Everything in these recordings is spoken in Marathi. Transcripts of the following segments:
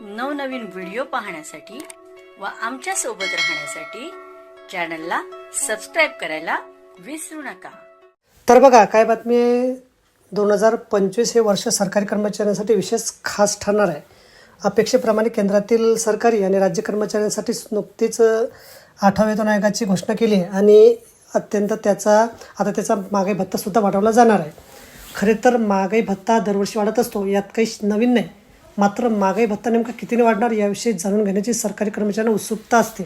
नवनवीन व्हिडिओ पाहण्यासाठी व आमच्यासोबत राहण्यासाठी चॅनलला सबस्क्राईब करायला विसरू नका. तर बघा काय बातमी आहे? दोन हजार पंचवीस हे वर्ष सरकारी कर्मचाऱ्यांसाठी विशेष खास ठरणार आहे. अपेक्षेप्रमाणे केंद्रातील सरकारी आणि राज्य कर्मचाऱ्यांसाठी नुकतीच अ, आठव्या वेतन आयोगाची घोषणा केली आहे आणि अत्यंत त्याचा आता त्याचा महागाई भत्तासुद्धा वाढवला जाणार आहे. खरे तर महागाई भत्ता दरवर्षी वाढत असतो यात काही नवीन नाही. मात्र महागाई भत्ता नेमका कितीने वाढणार याविषयी जाणून घेण्याची सरकारी कर्मचाऱ्यांना उत्सुकता असते.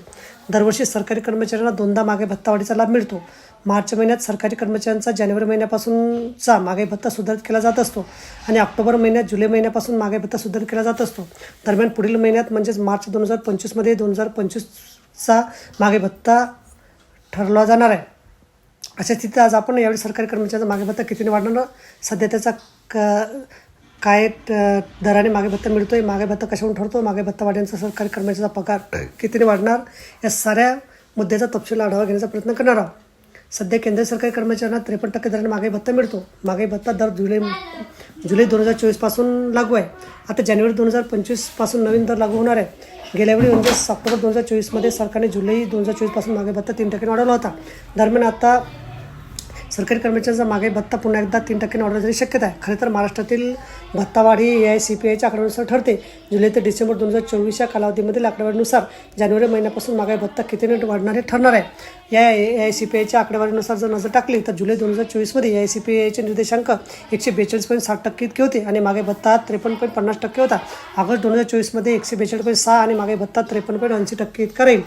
दरवर्षी सरकारी कर्मचाऱ्यांना दोनदा महागाई भत्ता वाढीचा लाभ मिळतो. मार्च महिन्यात सरकारी कर्मचाऱ्यांचा जानेवारी महिन्यापासूनचा महागाई भत्ता सुधारित केला जात असतो आणि ऑक्टोबर महिन्यात जुलै महिन्यापासून महागाई भत्ता सुधारित केला जात असतो. दरम्यान पुढील महिन्यात म्हणजेच मार्च दोन हजार पंचवीसमध्ये दोन हजार पंचवीसचा महागाई भत्ता ठरवला जाणार आहे. अशा स्थितीत आज आपण यावेळी सरकारी कर्मचाऱ्यांचा मागे भत्ता कितीने वाढणार? सध्या त्याचा क काय दराने मागे भत्ता मिळतोय मागे भत्ता कशावरून ठरतो मागे भत्ता वाढण्याचा सरकारी कर्मचाऱ्याचा पगार कितीने वाढणार या साऱ्या मुद्द्याचा तपशील आढावा घेण्याचा प्रयत्न करणार आहोत. सध्या केंद्र सरकारी कर्मचाऱ्यांना त्रेपन्न टक्के दराने मागे भत्ता मिळतो. मागे भत्ता दर जुलै जुलै दोन हजार चोवीसपासून लागू आहे. आता जानेवारी दोन हजार पंचवीसपासून नवीन दर लागू होणार आहे. गेल्यावेळी म्हणजे ऑक्टोबर दोन हजार चोवीसमध्ये सरकारने जुलै दोन हजार चोवीसपासून मागे भत्ता तीन टक्के वाढवला होता. दरम्यान आता सरकारी कर्मचाऱ्यांचा मागे भत्ता पुन्हा एकदा तीन टक्क्याने वाढवण्याची शक्यता आहे. खरं तर महाराष्ट्रातील भत्तावाढी ए आय सी पी आयच्या आकडेवारीनुसार ठरते. जुलै ते डिसेंबर दोन हजार चोवीस या कालावधीमधील आकडेवारीनुसार जानेवारी महिन्यापासून मागे भत्ता कितीने वाढणार हे ठरणार आहे. या ए आय सी पी आयच्या आकडेवारीनुसार जर नजर टाकली तर जुलै दोन हजार चोवीसमध्ये ए आय सी पी आयचे निर्देशांक एकशे बेचाळीस पॉईंट साठ टक्के इतके होते आणि मागे भत्ता त्रेपन्न पॉईंट पन्नास टक्के होता. ऑगस्ट दोन हजार चोवीसमध्ये एकशे बेचाळीस पॉईंट सहा आणि मागे भत्ता त्रेपन्न पॉईंट ऐंशी टक्के इतका राहील.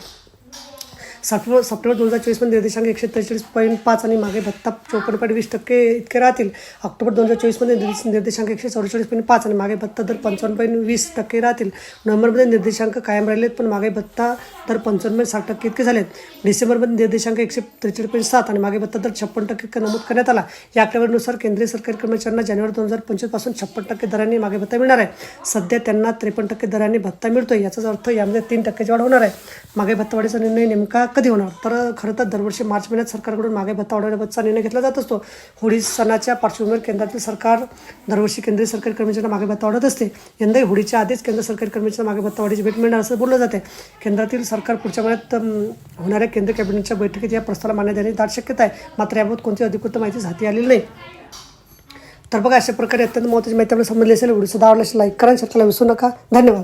सप्टेंबर सप्टेंबर दोन हजार चोवीसमध्ये निर्देशांक एकशे त्रेचाळीस पॉईंट पाच आणि मागे भत्ता चोपन्न पॉईंट वीस टक्के इतके राहतील. ऑक्टोबर दोन हजार चोवीसमध्ये निर्देश निर्देशांक एकशे चौवेचाळीस पॉईंट पाच आणि मागे भत्ता दर पंचावन्न पॉईंट वीस टक्के राहतील. नोव्हेंबरमध्ये निर्देशांक कायम राहिलेत पण मागे भत्ता दर पंचावन्न पॉईंट साठ टक्के इतके झालेत. डिसेंबरमध्ये निर्देशांक एकशे त्रेचाळीस पॉईंट सात आणि मागे भत्ता दर छप्पन्न टक्के नमूद करण्यात आला. या आकडेवारीनुसार केंद्रीय सरकारी कर्मचाऱ्यांना जानेवारी दोन हजार पंचवीसपासून छप्पन्न टक्के दराने मागे भत्ता मिळणार आहे. सध्या त्यांना त्रेपन्न टक्के दराने भत्ता मिळतोय. याचाच अर्थ यामध्ये तीन टक्क्याची वाढ होणार आहे. मागे भत्तावाढीचा निर्णय नेमका कधी होणार? तर खरं तर दरवर्षी मार्च महिन्यात सरकारकडून मागे भत्ता वाढवण्याबाबतचा निर्णय घेतला जात असतो. होळी सणाच्या पार्श्वभूमीवर केंद्रातील सरकार दरवर्षी केंद्रीय सरकारी कर्मचाऱ्यांना मागे भत्ता वाढत असते. यंदाही होळीच्या आधीच केंद्र सरकारी कर्मचाऱ्यांना मागे भत्ता वाढीची भेट मिळणार असं बोललं जाते केंद्रातील सरकार पुढच्या महिन्यात होणाऱ्या केंद्रीय कॅबिनेटच्या बैठकीत या प्रस्तावाला मान्य देण्याची दाट शक्यता आहे. मात्र याबाबत कोणती अधिकृत माहिती हाती आलेली नाही. तर बघा अशा प्रकारे अत्यंत महत्त्वाची माहिती आपल्याला समजली असेल. व्हिडिओ सुद्धा आवडल्यास लाईक करा आणि विसरू नका. धन्यवाद.